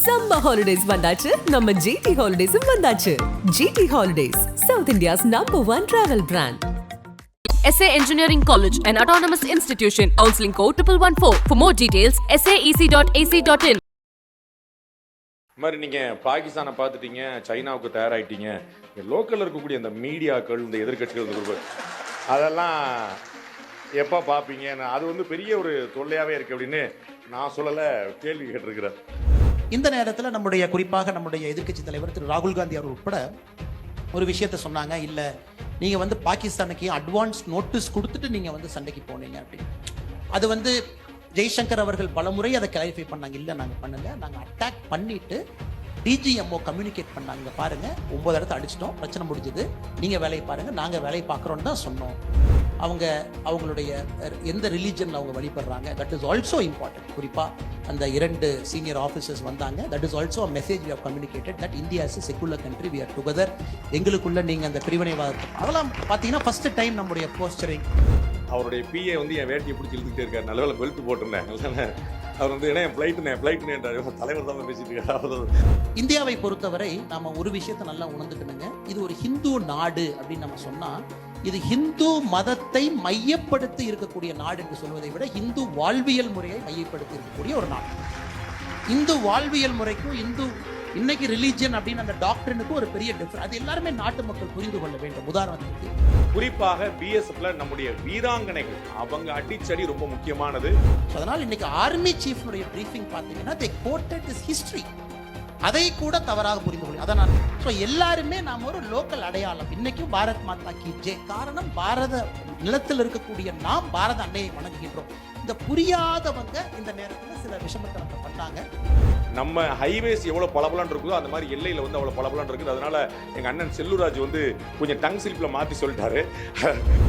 Summer holidays வந்தாச்சு நம்ம GT ஹாலிடேஸும் வந்தாச்சு GT holidays South India's number one travel brand SA Engineering College, an autonomous institution. Counseling code 1114. For more details, saec.ac.in. இது மாதிரி நீங்கள் பாகிஸ்தானை பார்த்துட்டீங்க சைனாவுக்கு தயாராகிட்டீங்க லோக்கலில் இருக்கக்கூடிய இந்த மீடியாக்கள் இந்த குரூப் அதெல்லாம் எப்போ பார்ப்பீங்க அது வந்து பெரிய ஒரு தொல்லையாகவே இருக்குது அப்படின்னு நான் சொல்லலை கேள்வி கேட்டிருக்கிறேன் இந்த நேரத்தில் நம்முடைய குறிப்பாக நம்முடைய எதிர்க்கட்சி தலைவர் திரு ராகுல் காந்தி அவர் உட்பட ஒரு விஷயத்த சொன்னாங்க. இல்லை நீங்கள் வந்து பாகிஸ்தானுக்கு அட்வான்ஸ் நோட்டீஸ் கொடுத்துட்டு நீங்கள் வந்து சண்டைக்கு போனீங்க அப்படின்னு. அது வந்து ஜெய்சங்கர் அவர்கள் பலமுறை அதை கிளாரிஃபை பண்ணாங்க. இல்லை நாங்கள் பண்ணலை. நாங்கள் அட்டாக் பண்ணிட்டு டிஜிஎம்ஓ கம்யூனிகேட் பண்ணாங்க. பாருங்க. ஒன்பது இடத்த அடிச்சிட்டோம். பிரச்சனை முடிஞ்சது. நீங்கள் வேலையை பாருங்க. நாங்கள் வேலையை பார்க்குறோன்னு தான் சொன்னோம். அவங்க அவங்களுடைய எந்த ரிலீஜனில் அவங்க வழிபடுறாங்க? தட் இஸ் ஆல்சோ இம்பார்ட்டன்ட் குறிப்பாக அந்த இரண்டு சீனியர் ஆஃபீஸர்ஸ் வந்தாங்க. That is also message we communicated that India is secular country we are together எங்களுக்குள்ள நீங்கள் அந்த பிரிவினைவாதத்தை அதெல்லாம் பார்த்தீங்கன்னா ஃபர்ஸ்ட் டைம் நம்முடைய போஸ்டரிங் அவருடைய பிஏ வந்து என் வேட்டியை பிடிச்சி இழுத்துக்கிட்டே இருக்காரு. நல்ல வேலை பெல்ட் போட்டிருந்தேன். அவர் வந்து என்ன ஃப்ளைட்டுனே ஃப்ளைட்டுனே என்றார். தலைவர் தான் பேசிட்டு இருக்காரு. இந்தியாவை பொறுத்தவரை நாம ஒரு விஷயத்தை நல்லா உணர்ந்துக்கணுங்க. இது ஒரு ஹிந்து நாடு அப்படின்னு நம்ம சொன்னா இது ஹிந்து மதத்தை மையப்படுத்தி இருக்கக்கூடிய நாடு என்று சொல்வதை விட இந்து வாழ்வியல் முறையை மையப்படுத்தி இருக்கக்கூடிய ஒரு நாடு. இந்து வாழ்வியல் முறைக்கும் இந்து இன்னைக்கு ரிலீஜியன் அப்படின்னு அந்த டாக்டரினுக்கும் ஒரு பெரிய டிஃபரன்ஸ் அது எல்லாருமே நாட்டு மக்கள் புரிந்து கொள்ள வேண்டும். உதாரணத்துக்கு. குறிப்பாக பிஎஸ்எஃப்ல நம்முடைய வீராங்கனைகள். அவங்க அடிச்சடி ரொம்ப முக்கியமானது. அதனால் இன்னைக்கு ஆர்மி சீஃப்னுடைய பிரீஃபிங் பார்த்தீங்கன்னா தே கோட்டட் இஸ் ஹிஸ்டரி அதை கூட தவறாக புரிந்து கொள்ளும் அதை நான் ஸோ எல்லாருமே நாம் ஒரு லோக்கல் அடையாளம். இன்னைக்கும் பாரத் மாதா கி ஜெய். காரணம் பாரத நிலத்தில் இருக்கக்கூடிய நாம் பாரத அன்னையை வணங்குகின்றோம். இந்த புரியாதவங்க இந்த நேரத்தில் சில விஷமத்தனத்தை பண்ணாங்க நம்ம ஹைவேஸ் எவ்வளோ பளபளன்னு இருக்குதோ அந்த மாதிரி எல்லையில் வந்து அவ்வளோ பளபளன்னு இருக்குது. அதனால எங்கள் அண்ணன் செல்லூராஜ் வந்து கொஞ்சம் டங் ஸ்லிப்பில் மாற்றி சொல்லிட்டாரு.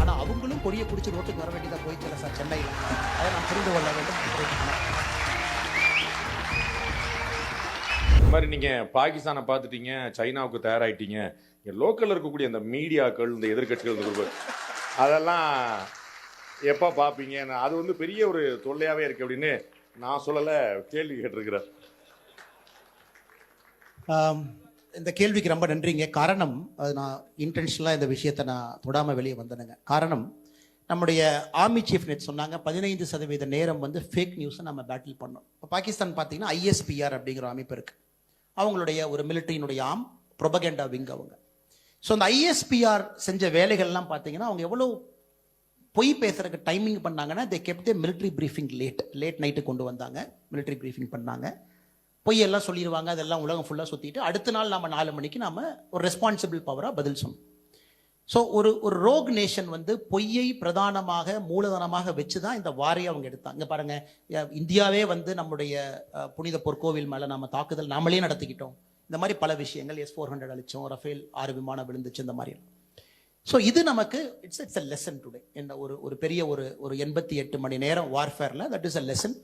ஆனால் அவங்களும் கொடியை பிடிச்சி ரோட்டுக்கு வர வேண்டியதாக போயிடுச்சு சார் சென்னையில். அதை நாம் புரிந்து கொள்ள வேண்டும். இது மாதிரி நீங்கள் பாகிஸ்தானை பார்த்துட்டீங்க சைனாவுக்கு தயாராகிட்டீங்க இங்கே லோக்கலில் இருக்கக்கூடிய இந்த மீடியாக்கள் இந்த எதிர்க்கட்சிகள் இந்த குரூப் அதெல்லாம் எப்போ பார்ப்பீங்க? நான் அது வந்து பெரிய ஒரு தொல்லையாகவே இருக்குது அப்படின்னு நான் சொல்லலை கேள்வி கேட்டிருக்கிறேன். இந்த கேள்விக்கு ரொம்ப நன்றிங்க. காரணம் அது நான் இன்டென்ஷனலாக இந்த விஷயத்தை நான் தொடாமல் வெளியே வந்தேனுங்க. காரணம் நம்முடைய ஆர்மி சீஃப் நேற்று சொன்னாங்க பதினைந்து சதவீத நேரம் வந்து ஃபேக் நியூஸை நம்ம பேட்டில் பண்ணோம். இப்போ பாகிஸ்தான் பார்த்தீங்கன்னா ஐஎஸ்பிஆர் அப்படிங்கிற அமைப்பு இருக்குது அவங்களுடைய ஒரு மிலிட்டரியினுடைய ஆம் ப்ரொபகேண்டா விங் அவங்க. ஸோ அந்த ஐஎஸ்பிஆர் செஞ்ச வேலைகள்லாம் பார்த்தீங்கன்னா அவங்க எவ்வளோ பொய் பேசுறதுக்கு டைமிங் பண்ணாங்கன்னா they kept military briefing late late night கொண்டு வந்தாங்க மிலிட்ரி பிரீஃபிங் பண்ணாங்க. பொய் எல்லாம் சொல்லிடுவாங்க அதெல்லாம் உலகம் ஃபுல்லாக சுற்றிட்டு அடுத்த நாள் நம்ம நாலு மணிக்கு நாம் ஒரு ரெஸ்பான்சிபிள் பவராக பதில் சொன்னோம் ஸோ ஒரு ஒரு ரோக் நேஷன் வந்து பொய்யை பிரதானமாக மூலதனமாக வச்சு தான் இந்த வாரை அவங்க எடுத்தாங்க. இங்கே பாருங்கள் இந்தியாவே வந்து நம்முடைய புனித பொற்கோவில் மேலே நம்ம தாக்குதல் நாமளே நடத்திக்கிட்டோம். இந்த மாதிரி பல விஷயங்கள் எஸ் ஃபோர் ஹண்ட்ரட் அழிச்சோம் ரஃபேல் ஆறு விமானம் விழுந்துச்சு இந்த மாதிரி ஸோ இது நமக்கு it's it's a lesson today என்ன ஒரு ஒரு பெரிய ஒரு ஒரு எண்பத்தி எட்டு மணி நேரம் வார்ஃபேரில் that is a lesson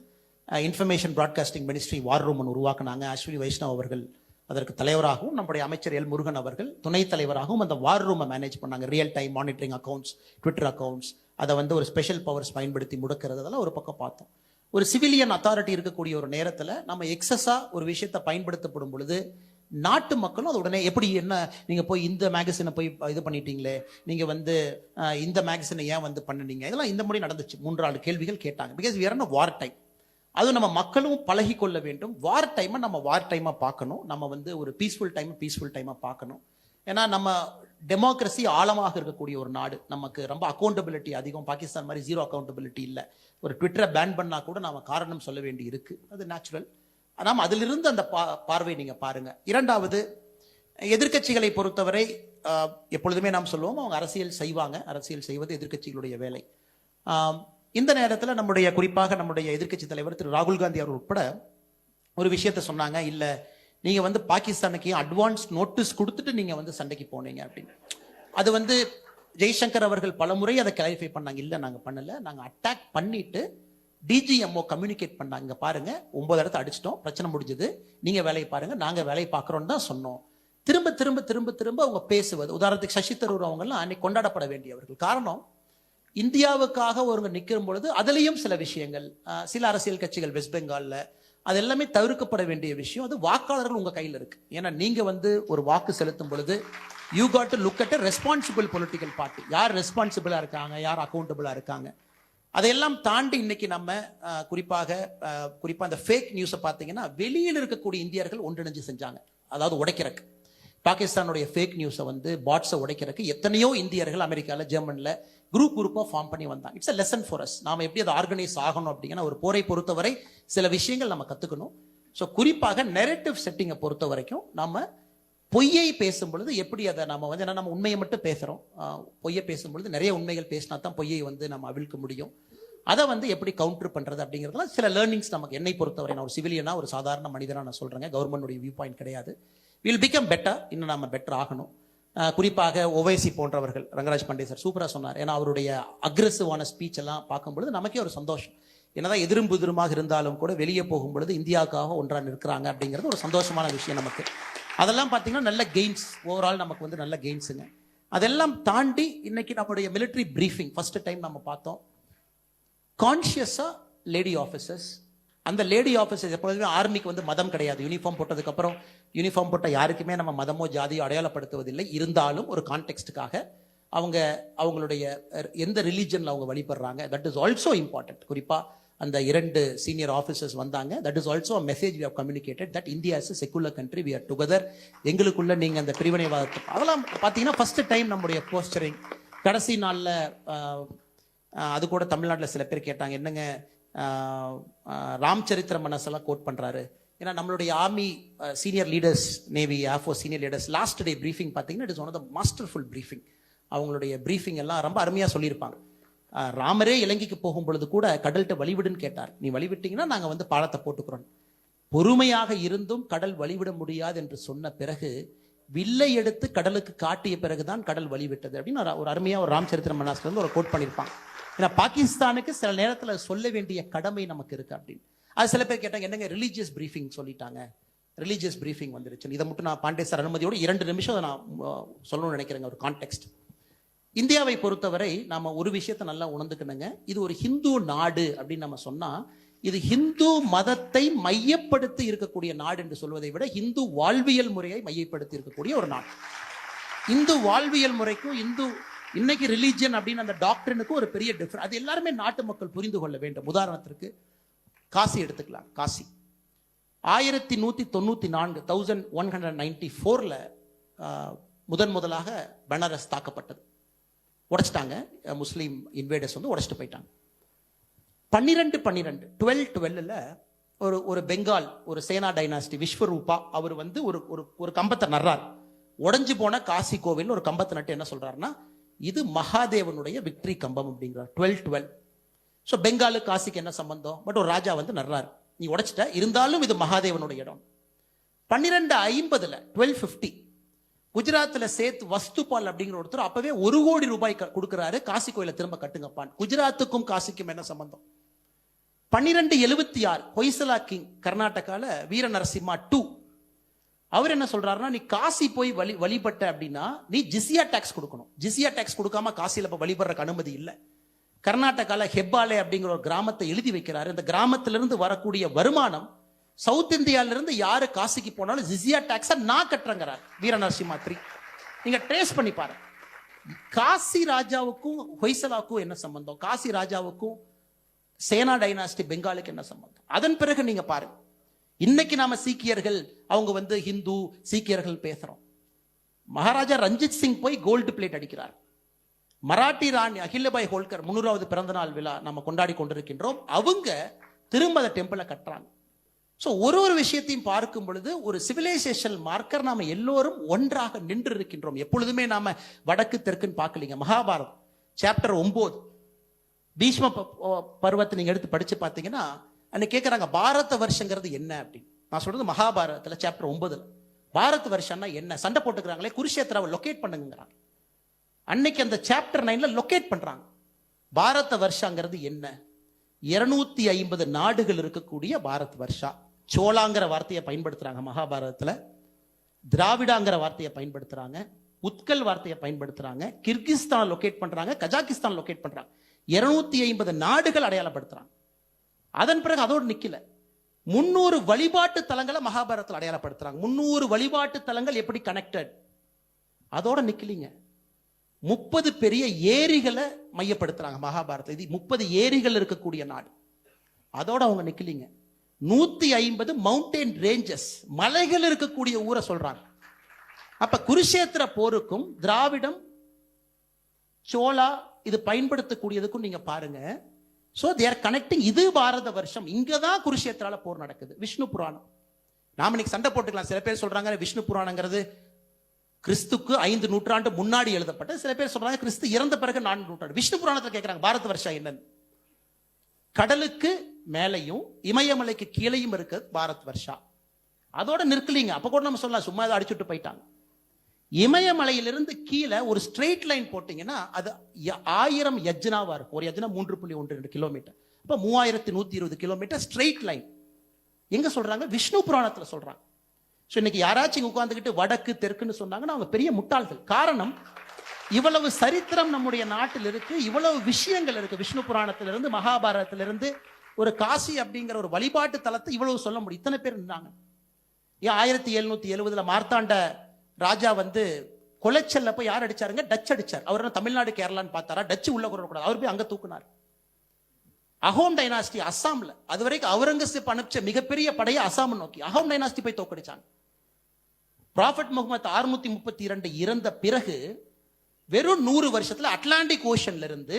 information broadcasting ministry war room ஒன்று உருவாக்குனாங்க. அஸ்வினி வைஷ்ணவ் அவர்கள் அதற்கு தலைவராகவும் நம்முடைய அமைச்சர் எல் முருகன் அவர்கள் துணைத் தலைவராகவும் அந்த வார் ரூமை மேனேஜ் பண்ணாங்க. Real time monitoring accounts Twitter accounts அதை வந்து ஒரு ஸ்பெஷல் பவர்ஸ் பயன்படுத்தி முடக்கிறது. அதெல்லாம் ஒரு பக்கம் பார்த்தோம். ஒரு சிவிலியன் அத்தாரிட்டி இருக்கக்கூடிய ஒரு நேரத்தில் நம்ம எக்ஸஸாக ஒரு விஷயத்தை பயன்படுத்தப்படும் பொழுது நாட்டு மக்களும் அது உடனே எப்படி என்ன நீங்கள் போய் இந்த மேகசினை போய் இது பண்ணிட்டீங்களே நீங்கள் வந்து இந்த மேகசினை ஏன் வந்து பண்ணுனீங்க? இதெல்லாம் இந்த முறை நடந்துச்சு. மூன்று நாலு கேள்விகள் கேட்டாங்க. பிகாஸ் we என்ன வார் டைம் அதுவும் நம்ம மக்களும் பழகி கொள்ள வேண்டும் வார் டைமை நம்ம வார் டைமாக பார்க்கணும். நம்ம வந்து ஒரு பீஸ்ஃபுல் டைம் பீஸ்ஃபுல் டைமாக பார்க்கணும். ஏன்னா நம்ம டெமோக்ரஸி ஆழமாக இருக்கக்கூடிய ஒரு நாடு. நமக்கு ரொம்ப அக்கௌண்டபிலிட்டி அதிகம். பாகிஸ்தான் மாதிரி ஜீரோ அக்கௌண்டபிலிட்டி இல்லை. ஒரு ட்விட்டரை பேன் பண்ணால் கூட நாம் காரணம் சொல்ல வேண்டி இருக்கு. அது நேச்சுரல் நாம் அதிலிருந்து அந்த பா பார்வை நீங்கள் பாருங்க. இரண்டாவது எதிர்க்கட்சிகளை பொறுத்தவரை எப்பொழுதுமே நாம் சொல்லுவோம் அவங்க அரசியல் செய்வாங்க. அரசியல் செய்வது எதிர்க்கட்சிகளுடைய வேலை. இந்த நேரத்தில் நம்முடைய குறிப்பாக நம்முடைய எதிர்க்கட்சி தலைவர் திரு ராகுல் காந்தி அவர் உட்பட ஒரு விஷயத்த சொன்னாங்க. இல்லை நீங்கள் வந்து பாகிஸ்தானுக்கு அட்வான்ஸ் நோட்டீஸ் கொடுத்துட்டு நீங்கள் வந்து சண்டைக்கு போனீங்க அப்படின்னு. அது வந்து ஜெய்சங்கர் அவர்கள் பலமுறை அதை கிளாரிஃபை பண்ணாங்க. இல்லை நாங்கள் பண்ணலை. நாங்கள் அட்டாக் பண்ணிட்டு டிஜிஎம்ஓ கம்யூனிகேட் பண்ணாங்க. பாருங்க ஒன்பது இடத்த அடிச்சிட்டோம். பிரச்சனை முடிஞ்சது. நீங்கள் வேலையை பாருங்க. நாங்கள் வேலையை பார்க்குறோன்னு தான் சொன்னோம். திரும்ப திரும்ப திரும்ப திரும்ப அவங்க பேசுவது உதாரணத்துக்கு சசி தரூர் அவங்கெல்லாம் அன்னைக்கு கொண்டாடப்பட வேண்டியவர்கள். காரணம் இந்தியாவுக்காக ஒருங்க நிற்கும் பொழுது அதுலேயும் சில விஷயங்கள். சில அரசியல் கட்சிகள் வெஸ்ட் பெங்காலில் அது எல்லாமே தவிர்க்கப்பட வேண்டிய விஷயம். அது வாக்காளர்கள் உங்கள் கையில் இருக்குது ஏன்னா நீங்கள் வந்து ஒரு வாக்கு செலுத்தும் பொழுது you got to look at responsible political party யார் ரெஸ்பான்சிபிளாக இருக்காங்க? யார் அக்கௌண்டபிளாக இருக்காங்க? அதையெல்லாம் தாண்டி இன்னைக்கு நம்ம குறிப்பாக குறிப்பாக அந்த ஃபேக் நியூஸை பார்த்தீங்கன்னா வெளியில் இருக்கக்கூடிய இந்தியர்கள் ஒன்றிணைஞ்சு செஞ்சாங்க. அதாவது உடைக்கிறக்கு. பாகிஸ்தானுடைய ஃபேக் நியூஸை வந்து பாட்ஸை உடைக்கிறதுக்கு எத்தனையோ இந்தியர்கள் அமெரிக்காவில் ஜெர்மனில் குரூப் குரூப்பாக ஃபார்ம் பண்ணி வந்தாங்க it's a lesson for us நாம் எப்படி அதை ஆர்கனைஸ் ஆகணும் அப்படிங்கிற ஒரு போரை பொறுத்தவரை சில விஷயங்கள் நம்ம கற்றுக்கணும் ஸோ குறிப்பாக நெரட்டிவ் செட்டிங்கை பொறுத்த வரைக்கும் நம்ம பொய்யை பேசும் பொழுது எப்படி அதை நம்ம வந்து ஏன்னா நம்ம உண்மையை மட்டும் பேசுகிறோம் பொய்யை பேசும் பொழுது நிறைய உண்மைகள் பேசினா தான் பொய்யை வந்து நம்ம அவிழ்க்க முடியும். அதை வந்து எப்படி கவுண்டர் பண்ணுறது அப்படிங்கிறதுலாம் சில லேர்னிங்ஸ் நமக்கு என்னை பொறுத்தவரை நான் ஒரு சிவிலியனாக ஒரு சாதாரண மனிதனாக நான் சொல்கிறேங்க கவர்மெண்டுடைய வியூ பாயிண்ட் கிடையாது. வில் பிகம் பெட்டர் இன்னும் நம்ம பெட்டர் ஆகணும். குறிப்பாக ஓவைசி போன்றவர்கள். ரங்கராஜ் பாண்டே சார் சூப்பராக சொன்னார். ஏன்னா அவருடைய அக்ரெசிவான ஸ்பீச் எல்லாம் பார்க்கும்பொழுது நமக்கே ஒரு சந்தோஷம். என்னதான் எதிரும் புதிருமாக இருந்தாலும் கூட வெளியே போகும்பொழுது இந்தியாவுக்காக ஒன்றாக நிற்கிறாங்க அப்படிங்கிறது ஒரு சந்தோஷமான விஷயம் நமக்கு. அதெல்லாம் பார்த்தீங்கன்னா நல்ல கெயின்ஸ் ஓவரால் நமக்கு வந்து நல்ல கெயின்ஸுங்க அதெல்லாம் தாண்டி இன்னைக்கு நம்முடைய மிலிட்ரி ப்ரீஃபிங் ஃபர்ஸ்ட் டைம் நம்ம பார்த்தோம். கான்ஷியஸாக லேடி ஆஃபீஸர்ஸ் அந்த லேடி ஆஃபீஸர்ஸ் எப்பொழுதுமே ஆர்மிக்கு வந்து மதம் கிடையாது. யூனிஃபார்ம் போட்டதுக்கப்புறம் யூனிஃபார்ம் போட்ட யாருக்குமே நம்ம மதமோ ஜாதியோ அடையாளப்படுத்துவதில்லை. இருந்தாலும் ஒரு கான்டெக்ஸ்டுக்காக அவங்க அவங்களுடைய எந்த ரிலீஜனில் அவங்க வழிபடுறாங்க தட் இஸ் ஆல்சோ இம்பார்ட்டன்ட் குறிப்பாக அந்த இரண்டு சீனியர் ஆஃபீஸர்ஸ் வந்தாங்க. That is also message we have communicated that India is secular country we are together எங்களுக்குள்ள நீங்கள் அந்த பிரிவினைவாதத்தை அதெல்லாம் பார்த்தீங்கன்னா ஃபர்ஸ்ட் டைம் நம்முடைய போஸ்டரிங் கடைசி நாளில் அது கூட தமிழ்நாட்டில் சில பேர் கேட்டாங்க என்னங்க ராம் சரித்திர மனசெல்லாம் கோட் பண்ணுறாரு ஏன்னா நம்மளுடைய army senior leaders navy ஆஃபோ senior leaders last day briefing பார்த்தீங்கன்னா it is one of the masterful briefing அவங்களுடைய ப்ரீஃபிங் எல்லாம் ரொம்ப அருமையாக சொல்லியிருப்பாங்க. ராமரே இலங்கைக்கு போகும் பொழுது கூட கடல்கிட்ட வழிவிடுன்னு கேட்டார். நீ வழிவிட்டீங்கன்னா நாங்கள் வந்து பாலத்தை போட்டுக்கிறோம். பொறுமையாக இருந்தும் கடல் வழிவிட முடியாது என்று சொன்ன பிறகு வில்லை எடுத்து கடலுக்கு காட்டிய பிறகுதான் கடல் வழிவிட்டது அப்படின்னு ஒரு- அருமையாக ஒரு ராம்சரித்திர மனாஸ்ல இருந்து ஒரு கோட் பண்ணியிருப்பாங்க. ஏன்னா பாகிஸ்தானுக்கு சில நேரத்தில் சொல்ல வேண்டிய கடமை நமக்கு இருக்கு அப்படின்னு. அது சில பேர் கேட்டாங்க என்னங்க ரிலீஜியஸ் ப்ரீஃபிங் சொல்லிட்டாங்க? ரிலீஜியஸ் ப்ரீஃபிங் வந்துருச்சு இதை மட்டும் நான் பாண்டே சார் அனுமதியோடு இரண்டு நிமிஷம் அதை நான் சொல்லணும்னு நினைக்கிறேங்க ஒரு கான்டெக்ட் இந்தியாவை பொறுத்தவரை நாம ஒரு விஷயத்தை நல்லா உணர்ந்துக்கணுங்க. இது ஒரு ஹிந்து நாடு அப்படின்னு நம்ம சொன்னால் இது ஹிந்து மதத்தை மையப்படுத்தி இருக்கக்கூடிய நாடு என்று சொல்வதை விட இந்து வாழ்வியல் முறையை மையப்படுத்தி இருக்கக்கூடிய ஒரு நாடு. இந்து வாழ்வியல் முறைக்கும் இந்து இன்னைக்கு ரிலீஜியன் அப்படின்னு அந்த டாக்டரினுக்கும் ஒரு பெரிய டிஃபரன் அது எல்லாருமே நாட்டு மக்கள் புரிந்து கொள்ள வேண்டும். உதாரணத்திற்கு காசி எடுத்துக்கலாம் காசி. ஆயிரத்தி நூற்றி தொண்ணூற்றி நான்கு தௌசண்ட் ஒன் ஹண்ட்ரட் நைன்டி ஃபோரில் முதன் முதலாக பனாரஸ் தாக்கப்பட்டது. உடைச்சிட்டாங்க. முஸ்லீம் இன்வேடர்ஸ் வந்து உடைச்சிட்டு போயிட்டாங்க. பன்னிரெண்டு பன்னிரெண்டு டுவெல் டுவெல்லில் ஒரு ஒரு பெங்கால் ஒரு சேனா டைனாஸ்டி விஸ்வரூபா அவர் வந்து ஒரு ஒரு ஒரு கம்பத்தை நடுறார் உடஞ்சு போன காசி கோவில் ஒரு கம்பத்தை நட்டு என்ன சொல்றாருன்னா இது மகாதேவனுடைய விக்டரி கம்பம் அப்படிங்கிறார். டுவெல் டுவெல் ஸோ பெங்காலு காசிக்கு என்ன சம்பந்தம்? பட் ஒரு ராஜா வந்து நடுறாரு நீ உடைச்சிட்ட. இருந்தாலும் இது மகாதேவனுடைய இடம். பன்னிரெண்டு ஐம்பதுல டுவெல் ஃபிஃப்டி குஜராத்தில் சேத் வஸ்துபால் அப்படிங்கிற ஒருத்தர் அப்பவே ஒரு கோடி ரூபாய் க- காசி கோயில திரும்ப கட்டுங்கப்பான். குஜராத்துக்கும் காசிக்கும் என்ன சம்பந்தம்? பன்னிரெண்டு எழுபத்தி ஆறு ஹொய்சலா கிங் கர்நாடகாவில் வீர நரசிம்மா டூ. அவர் என்ன சொல்றாருன்னா நீ காசி போய் வழி வழிபட்ட அப்படின்னா நீ ஜிசியா டாக்ஸ் கொடுக்கணும். ஜிசியா டாக்ஸ் கொடுக்காம காசியில் இப்போ வழிபடுறக்கு அனுமதி இல்லை. கர்நாடகாவில் ஹெப்பாலே அப்படிங்கிற ஒரு கிராமத்தை எழுதி வைக்கிறாரு. இந்த கிராமத்திலிருந்து வரக்கூடிய வருமானம் சவுத் இந்தியாவிலிருந்து யாரு காசிக்கு போனாலும் ஜிசியா டாக்ஸை நான் கட்டுறேங்கிறார் வீர நரசிம்மா நீங்கள் நீங்க ட்ரேஸ் பண்ணி பாருங்க. காசி ராஜாவுக்கும் ஹொய்சலாவுக்கும் என்ன சம்பந்தம்? காசி ராஜாவுக்கும் சேனா டைனாஸ்டி பெங்காலுக்கு என்ன சம்பந்தம்? அதன் பிறகு நீங்க பாருங்க. இன்னைக்கு நாம சீக்கியர்கள் அவங்க வந்து ஹிந்து சீக்கியர்கள் பேசுறோம். மகாராஜா ரஞ்சித் சிங் போய் கோல்டு பிளேட் அடிக்கிறார். மராட்டி ராணி அகிலபாய் ஹோல்கர் முன்னூறாவது பிறந்தநாள் விழா நம்ம கொண்டாடி கொண்டிருக்கின்றோம். அவங்க திரும்ப அந்த டெம்பிளை கட்டுறாங்க. ஸோ ஒரு ஒரு விஷயத்தையும் பார்க்கும் பொழுது ஒரு சிவிலைசேஷன் மார்க்கர் நாம் எல்லோரும் ஒன்றாக நின்று இருக்கின்றோம் எப்பொழுதுமே நாம் வடக்கு தெற்குன்னு பார்க்கலீங்க. மகாபாரதம் சாப்டர் ஒம்போது பீஷ்ம ப- பருவத்தை நீங்கள் எடுத்து படித்து பார்த்தீங்கன்னா அன்னைக்கு கேட்குறாங்க பாரத வருஷங்கிறது என்ன அப்படின்னு. நான் சொல்கிறது மகாபாரதத்தில் சாப்டர் ஒன்பதுல. பாரத் வருஷம்னா என்ன? சண்டை போட்டுக்கிறாங்களே குருஷேத்திராவை லொக்கேட் பண்ணுங்கிறாங்க அன்னைக்கு அந்த சாப்டர் நைன்ல லொகேட் பண்றாங்க. பாரத வர்ஷாங்கிறது என்ன? இருநூத்தி ஐம்பது நாடுகள் இருக்கக்கூடிய பாரத் வருஷா. சோளாங்கிற வார்த்தையை பயன்படுத்துறாங்க மகாபாரதத்துல. திராவிடாங்கிற வார்த்தையை பயன்படுத்துறாங்க. உத்கல் வார்த்தையை பயன்படுத்துறாங்க. கிர்கிஸ்தான் லொகேட் பண்றாங்க. கஜாகிஸ்தான் லொகேட் பண்றாங்க. இருநூத்தி ஐம்பது நாடுகள் அடையாளப்படுத்துறாங்க. அதன் பிறகு அதோடு நிக்கல. முன்னூறு வழிபாட்டு தலங்களை மகாபாரதத்தில் அடையாளப்படுத்துறாங்க. முன்னூறு வழிபாட்டு தலங்கள் எப்படி கனெக்டட் அதோட நிக்கலீங்க. முப்பது பெரிய ஏரிகளை மையப்படுத்துறாங்க மகாபாரத இது முப்பது ஏரிகள் இருக்கக்கூடிய நாடு. அதோட அவங்க நிக்கலீங்க. நூத்தி ஐம்பது மவுண்டைன் ரேஞ்சஸ் மலைகள் இருக்கக்கூடிய ஊரை சொல்றாங்க. அப்ப குருஷேத்திர போருக்கும் திராவிடம் சோலா இது பயன்படுத்தக்கூடியதுக்கும் நீங்க பாருங்க. ஸோ தேர் கனெக்டிங் இது பாரத வருஷம். இங்கே தான் குருஷேத்திரால போர் நடக்குது. விஷ்ணு புராணம். நாம இன்னைக்கு சண்டை போட்டுக்கலாம். சில பேர் சொல்றாங்க விஷ்ணு புராணங்கிறது கிறிஸ்துக்கு ஐந்து நூற்றாண்டு முன்னாடி எழுதப்பட்ட சில பேர் சொல்றாங்க கிறிஸ்து இறந்த பிறகு நான்கு நூற்றாண்டு. விஷ்ணு புராணத்தில் கேட்கிறாங்க பாரத வருஷா என்னன்னு. கடலுக்கு மேலையும் இமயமலைக்கு கீழையும் இருக்கு பாரத் வர்ஷா. அதோட நிற்கலீங்க. அப்ப கூட நம்ம சொல்லலாம் சும்மா ஏதோ அடிச்சுட்டு போயிட்டாங்க. இமயமலையிலிருந்து கீழே ஒரு ஸ்ட்ரெயிட் லைன் போட்டீங்கன்னா அது ய- ஆயிரம் யஜ்னாவா இருக்கும். ஒரு யஜ்னா மூன்று புள்ளி ஒன்று ரெண்டு கிலோமீட்டர் அப்போ மூவாயிரத்தி நூத்தி இருபது கிலோமீட்டர் ஸ்ட்ரெயிட் லைன் எங்க சொல்றாங்க? விஷ்ணு புராணத்தில் சொல்றாங்க. ஸோ இன்னைக்கு யாராச்சும் உட்காந்துக்கிட்டு வடக்கு தெற்குன்னு சொன்னாங்கன்னா அவங்க பெரிய முட்டாள்கள். காரணம் இவ்வளவு சரித்திரம் நம்முடைய நாட்டில் இருக்கு இவ்வளவு விஷயங்கள் இருக்கு. விஷ்ணு புராணத்திலிருந்து மகாபாரதத்திலிருந்து ஒரு காசி அப்படிங்கிற ஒரு வழிபாட்டு தலத்தை இவ்வளவு சொல்ல முடியும். இத்தனை பேர் இருந்தாங்க ஏன் ஆயிரத்தி எழுநூத்தி எழுபதுல மார்த்தாண்ட ராஜா வந்து கொலைச்சல்ல போய் யார் அடிச்சாருங்க? டச் அடிச்சார். அவர் தமிழ்நாடு கேரளான்னு பார்த்தாரா? டச்சு உள்ள கூடாது அவர் போய் அங்க தூக்குனார். அஹோம் டைனாஸ்டி அஸ்ஸாம்ல அது வரைக்கும் அவுரங்கசீப் அனுப்பிச்ச மிகப்பெரிய படையை அசாம் நோக்கி அஹோம் டைனாஸ்டி போய் தோக்கடிச்சாங்க ப்ராஃபட் முகமது அறுநூத்தி முப்பத்தி இரண்டு இறந்த பிறகு வெறும் நூறு வருஷத்துல அட்லாண்டிக் ஓஷன்ல இருந்து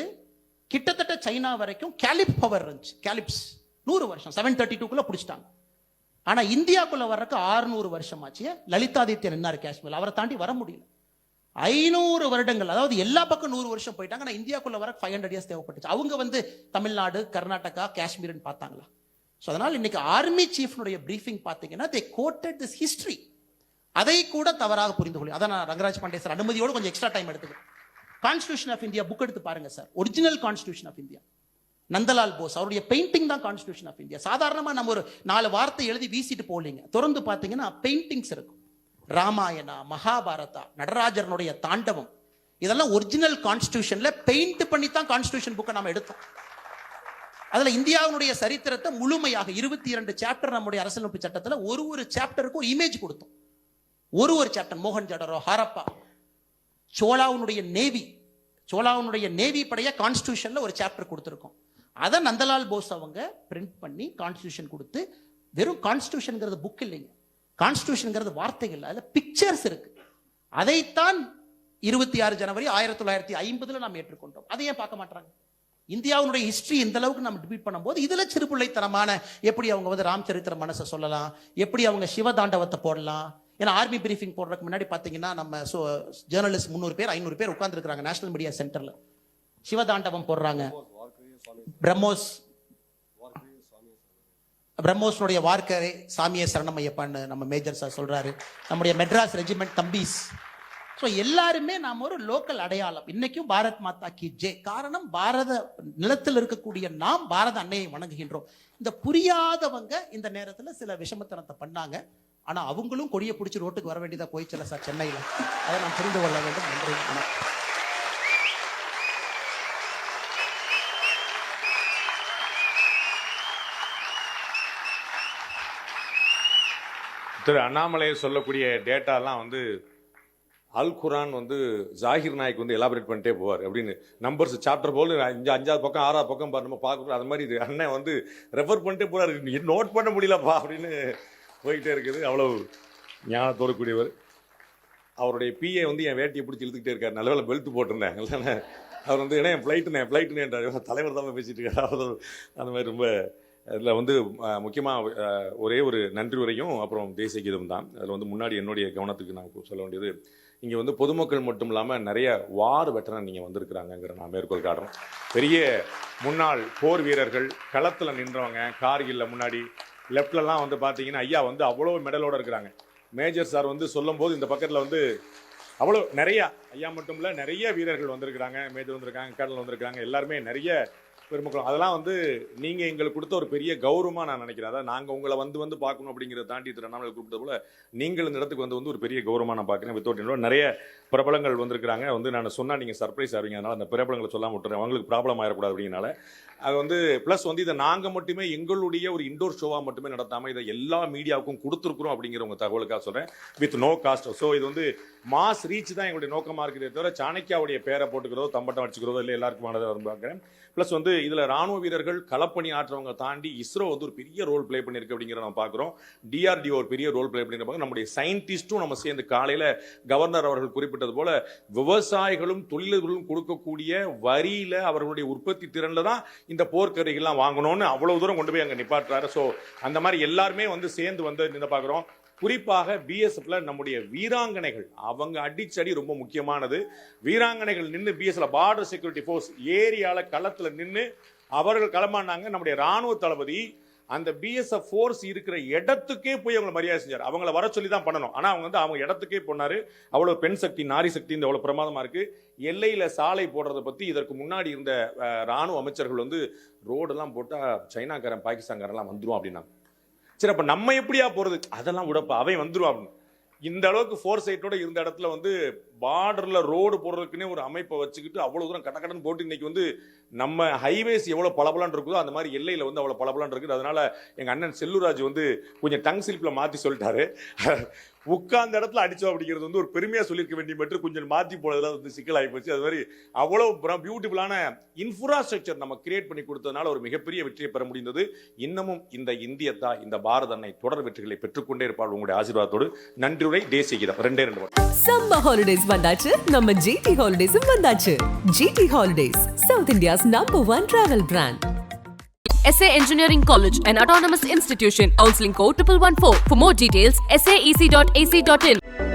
கிட்டத்தட்ட சைனா வரைக்கும் கேலிப் பவர் இருந்துச்சு கேலிப்ஸ் நூறு வருஷம் செவன் தேர்ட்டி டூக்குள்ள பிடிச்சிட்டாங்க. ஆனா இந்தியாக்குள்ள வர்றதுக்கு ஆறுநூறு வருஷம் ஆச்சு லலிதாதித்யன் நின்னாரு காஷ்மீர் அவரை தாண்டி வர முடியல. ஐநூறு வருடங்கள் அதாவது எல்லா பக்கம் நூறு வருஷம் போயிட்டாங்க. ஆனால் இந்தியாக்குள்ள வர ஃபைவ் ஹண்ட்ரட் இயர்ஸ் தேவைப்பட்டுச்சு. அவங்க வந்து தமிழ்நாடு கர்நாடகா காஷ்மீர்னு பார்த்தாங்களா? ஸோ அதனால் இன்னைக்கு ஆர்மி சீஃப்னுடைய பிரீஃபிங் பார்த்தீங்கன்னா தே கோட்டட் திஸ் ஹிஸ்ட்ரி அதை கூட தவறாக புரிந்து கொள்ளி அதான் நான் ரங்கராஜ் பாண்டே சார் அனுமதியோடு கொஞ்சம் எக்ஸ்ட்ரா டைம் எடுத்துக்கிறேன். கான்ஸ்டியூஷன் ஆஃப் இந்தியா புக் எடுத்து பாருங்க sir. Original constitution of India Nandalal Bose அவருடைய பெயிண்டிங் தான் கான்ஸ்டியூஷன் ஆஃப் இந்தியா சாதாரணமாக நம்ம ஒரு நாலு வார்த்தை எழுதி வீசிட்டு போகலீங்க. திறந்து பார்த்தீங்கன்னா பெயிண்டிங்ஸ் இருக்கும். ராமாயணா மகாபாரதா நடராஜரனுடைய தாண்டவம். இதெல்லாம் ஒரிஜினல் கான்ஸ்டியூஷன்ல பெயிண்ட் பண்ணி தான் கான்ஸ்டியூஷன் புக்கை நம்ம எடுத்தோம். அதுல இந்தியாவினுடைய சரித்திரத்தை முழுமையாக இருபத்தி இரண்டு சாப்டர் நம்முடைய அரசியலமைப்பு சட்டத்தில் ஒரு ஒரு சாப்டருக்கும் ஒரு இமேஜ் கொடுத்தோம். ஒரு ஒரு சாப்டர் மோகன் ஜடரோ ஹாரப்பா சோலாவுனுடைய நேவி சோலாவுனுடைய நேவி படைய கான்ஸ்டியூஷன்ல ஒரு சாப்டர் கொடுத்துருக்கோம். அதை நந்தலால் போஸ் அவங்க பிரிண்ட் பண்ணி கான்ஸ்டியூஷன் கொடுத்து வெறும் கான்ஸ்டியூஷன்ங்கிறது புக் இல்லைங்க. கான்ஸ்டியூஷனுங்கிறது வார்த்தைகள் அதில் பிக்சர்ஸ் இருக்கு. அதைத்தான் இருபத்தி ஆறு ஜனவரி ஆயிரத்தி தொள்ளாயிரத்தி ஐம்பதுல நாம் ஏற்றுக்கொண்டோம். அதை ஏன் பார்க்க மாட்டாங்க இந்தியாவுடைய ஹிஸ்டரி இந்த அளவுக்கு நம்ம டிபீட் பண்ணும்போது இதில் சிறுபிள்ளைத்தனமான எப்படி அவங்க வந்து ராம் சரித்திர மனசை சொல்லலாம் எப்படி அவங்க சிவதாண்டவத்தை போடலாம். ஏன்னா ஆர்மி பிரீஃபிங் போடுறதுக்கு முன்னாடி பார்த்தீங்கன்னா நம்ம ஜேர்னலிஸ்ட் முந்நூறு பேர் ஐநூறு பேர் உட்காந்துருக்காங்க நேஷனல் மீடியா சென்டரில் சிவதாண்டவம் போடுறாங்க. பிரம்மோஸ் பிரம்மோஸ்னுடைய வார்க்கரை சாமியை சரணமையப்பான்னு நம்ம மேஜர் சார் சொல்கிறாரு நம்முடைய மெட்ராஸ் ரெஜிமெண்ட் தம்பீஸ். ஸோ எல்லாருமே நாம் ஒரு லோக்கல் அடையாளம். இன்னைக்கும் பாரத் மாதா கி ஜே. காரணம் பாரத நிலத்தில் இருக்கக்கூடிய நாம் பாரத அன்னையை வணங்குகின்றோம். இந்த புரியாதவங்க இந்த நேரத்தில் சில விஷமத்தனத்தை பண்ணாங்க. ஆனால் அவங்களும் கொடியை பிடிச்சி ரோட்டுக்கு வர வேண்டியதாக போயிடுச்சல சார் சென்னையில். அதை நாம் புரிந்து கொள்ள வேண்டும். நன்றி வணக்கம். திரு அண்ணாமலையை சொல்லக்கூடிய டேட்டாலாம் வந்து அல் குரான் வந்து ஜாகிர் நாய்க்கு வந்து எலாபரேட் பண்ணிட்டே போவார். அப்படின்னு நம்பர்ஸ் சாப்டர் போல் அஞ்சு அஞ்சாவது பக்கம் ஆறாவது பக்கம் பாரு நம்ம பார்க்குறோம் அது மாதிரி இது. அண்ணன் வந்து ரெஃபர் பண்ணிட்டே நீ நோட் பண்ண முடியலப்பா அப்படின்னு போயிட்டே இருக்குது. அவ்வளோ ஞானத்தோடு கூடியவர். அவருடைய பிஏ வந்து என் வேட்டியை பிடிச்சி இழுத்துக்கிட்டே இருக்கார். நல்ல வேலை பெல்ட் போட்டிருந்தேன். இல்லைண்ணே அவர் வந்து என்ன என் ஃப்ளைட்டுன்னு என் ஃப்ளைட்டுன்னு என்றார் தலைவர் தான் பேசிட்டு இருக்காரு. அவர் அந்த மாதிரி ரொம்ப அதில் வந்து முக்கியமாக ஒரே ஒரு நன்றி உரையும் அப்புறம் தேசிய கீதம் தான். அதில் வந்து முன்னாடி என்னுடைய கவனத்துக்கு நான் சொல்ல வேண்டியது இங்கே வந்து பொதுமக்கள் மட்டும் இல்லாமல் நிறைய வார் வெட்டரன் நீங்கள் வந்திருக்கிறாங்கங்கிற நான் மேற்கோள் காட்டுறேன். பெரிய முன்னாள் போர் வீரர்கள் களத்தில் நின்றவங்க கார்கில்ல முன்னாடி லெஃப்ட்லலாம் வந்து பார்த்தீங்கன்னா ஐயா வந்து அவ்வளோ மெடலோடு இருக்கிறாங்க. மேஜர் சார் வந்து சொல்லும்போது இந்த பக்கத்தில் வந்து அவ்வளோ நிறையா ஐயா மட்டும் இல்லை நிறைய வீரர்கள் வந்திருக்கிறாங்க மேஜர் வந்திருக்காங்க கடல் வந்திருக்காங்க எல்லாருமே நிறைய பெருமக்கள் அதெல்லாம் வந்து நீங்கள் எங்களுக்கு கொடுத்த ஒரு பெரிய கௌரவமாக நான் நினைக்கிறேன். அதான் நாங்கள் உங்களை வந்து வந்து பார்க்கணும் அப்படிங்கிறத தாண்டி திரு அண்ணாமலை கூப்பிட்டது போல நீங்கள் இந்த இடத்துக்கு வந்து வந்து ஒரு பெரிய கௌரவமாக நான் பார்க்குறேன். வித்தவுட் நிறைய பிரபலங்கள் வந்திருக்கிறாங்க. வந்து நான் சொன்னால் நீங்கள் சர்ப்ரைஸ் ஆவீங்க. அதனால் அந்த பிரபலங்களை சொல்லாமல் விட்டுறேன். அவங்களுக்கு ப்ராப்ளம் ஆகிடக்கூடாது அப்படிங்கிறனால அது வந்து ப்ளஸ் வந்து இதை நாங்கள் மட்டுமே எங்களுடைய ஒரு இண்டோர் ஷோவாக மட்டுமே நடத்தாமல் இதை எல்லா மீடியாவுக்கும் கொடுத்துருக்குறோம் அப்படிங்கிற உங்கள் தகவலுக்காக சொல்கிறேன் வித் நோ காஸ்ட் ஸோ இது வந்து மாஸ் ரீச் தான் எங்களுடைய நோக்கமாக இருக்கிறதே தவிர சாணக்கியாவுடைய பேரை போட்டுக்கிறதோ தம்பட்டம் அடிச்சுக்கிறதோ இல்லை எல்லாருக்குமானதை பார்க்குறேன். ப்ளஸ் வந்து இதில் ராணுவ வீரர்கள் களப்பணி ஆற்றவங்க தாண்டி இஸ்ரோ வந்து ஒரு பெரிய ரோல் ப்ளே பண்ணியிருக்கு அப்படிங்கிற நம்ம பார்க்குறோம். டிஆர்டிஓ ஒரு பெரிய ரோல் ப்ளே பண்ணியிருப்பாங்க நம்முடைய சயின்டிஸ்ட்டும் நம்ம சேர்ந்து காலையில் கவர்னர் அவர்கள் குறிப்பிட்டது போல விவசாயிகளும் தொழிலர்களும் கொடுக்கக்கூடிய வரியில் அவர்களுடைய உற்பத்தி திறனில் தான் இந்த போர்க்கருவிகள்லாம் வாங்கணும்னு அவ்வளோ தூரம் கொண்டு போய் அங்கே நிப்பாட்டுறாரு. ஸோ அந்த மாதிரி எல்லாருமே வந்து சேர்ந்து வந்து நின்று பார்க்குறோம். குறிப்பாக பிஎஸ்எஃப்ல நம்முடைய வீராங்கனைகள். அவங்க அடிச்சடி ரொம்ப முக்கியமானது. வீராங்கனைகள் நின்று பிஎஸ்எஃப்ல பார்டர் செக்யூரிட்டி ஃபோர்ஸ் ஏரியாவில் களத்தில் நின்று அவர்கள் களமானாங்க. நம்முடைய ராணுவ தளபதி அந்த பிஎஸ்எஃப் ஃபோர்ஸ் இருக்கிற இடத்துக்கே போய் அவங்களை மரியாதை செஞ்சார். அவங்கள வர சொல்லி தான் பண்ணணும். ஆனால் அவங்க வந்து அவங்க இடத்துக்கே போனார். அவ்வளோ பெண் சக்தி நாரி சக்தி இந்த அவ்வளோ பிரமாதமாக இருக்குது எல்லையில் சாலை போடுறத பற்றி இதற்கு முன்னாடி இருந்த ராணுவ அமைச்சர்கள் வந்து ரோடெல்லாம் போட்டால் சைனாக்காரன் பாகிஸ்தான்காரன்லாம் வந்துடும் அப்படின்னாங்க. சரி அப்போ நம்ம எப்படியா போகிறது அதெல்லாம் விடப்பா அவன் வந்துருவான் அப்படின்னு. இந்த அளவுக்கு ஃபோர் சைட்டோட இருந்த இடத்துல வந்து பார்டரில் ரோடு போடுறதுக்குன்னே ஒரு அமைப்பை வச்சுக்கிட்டு அவ்வளோ தூரம் கடக்கடன் போட்டு இன்னைக்கு வந்து நம்ம ஹைவேஸ் எவ்வளோ பளபளன்னு இருக்குதோ அந்த மாதிரி எல்லையில் வந்து அவ்வளோ பளபலான் இருக்குது. அதனால் எங்கள் அண்ணன் செல்லுராஜ் வந்து கொஞ்சம் டங் சிலிப்பில் மாற்றி சொல்லிட்டாரு. உட்கார்ந்த இடத்துல அடிச்சோம் அப்படிங்கிறது வந்து ஒரு பெருமையா சொல்லியிருக்க வேண்டிய மட்டும் கொஞ்சம் மாத்தி போனதுல வந்து சிக்கலாகி போச்சு. அது மாதிரி அவ்வளவு பியூட்டிஃபுல்லான இன்ஃப்ராஸ்ட்ரக்சர் நம்ம கிரியேட் பண்ணி கொடுத்ததுனால ஒரு மிகப்பெரிய வெற்றியை பெற முடிந்தது. இன்னமும் இந்த இந்தியத்தா இந்த பாரத அன்னை தொடர் வெற்றிகளை பெற்றுக்கொண்டே இருப்பார் உங்களுடைய ஆசீர்வாதத்தோடு. நன்றியுரை தேசிய கீதம் ரெண்டே ரெண்டு சம்ப ஹாலிடேஸ் வந்தாச்சு. நம்ம ஜிடி ஹாலிடேஸும் வந்தாச்சு. GT holidays South India's number one travel brand SA Engineering College, an autonomous institution. Counseling code 1114. For more details, saec.ac.in.